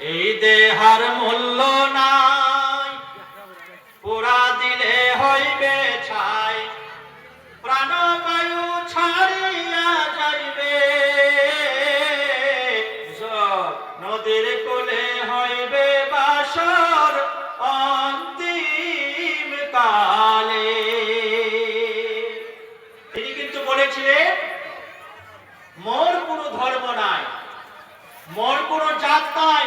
এই দেহার মূল্য নাই। পুরা দিলে হইবে ছাই, প্রাণবায়ু ছাড়িয়া যাইবে। নদীর কোলে হইবে বাসর অন্তিম কালে। তিনি কিন্তু বলেছিলেন, মোর কোনো ধর্ম নাই, মোর কোনো জাত নাই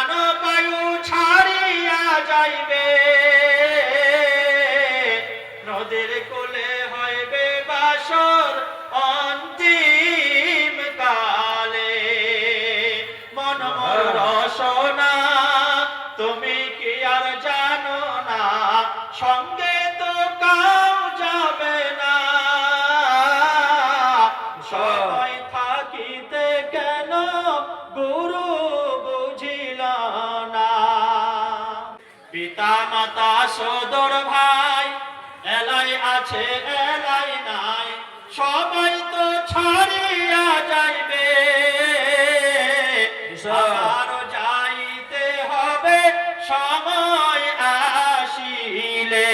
প্রাণবায়ু ছাড়িয়া যাইবে। নদীর কোলে হইবে বাসর অন্তিম কালে। মন মোর রসনা তুমি কি আর জানো না? সঙ্গে পিতা মাতা সদর ভাই, এলাই আছে, এলাই নাই, সবাই তো ছাড়িয়া যাইবে। আবারও যাইতে হবে, সময় আসিলে।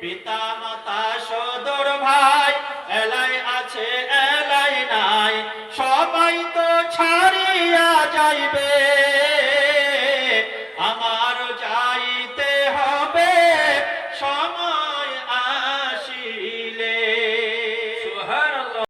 পিতা মাতা সদর ভাই, এলাই আছে, এলাই নাই, সবাই তো ছাড়িয়া যাইবে।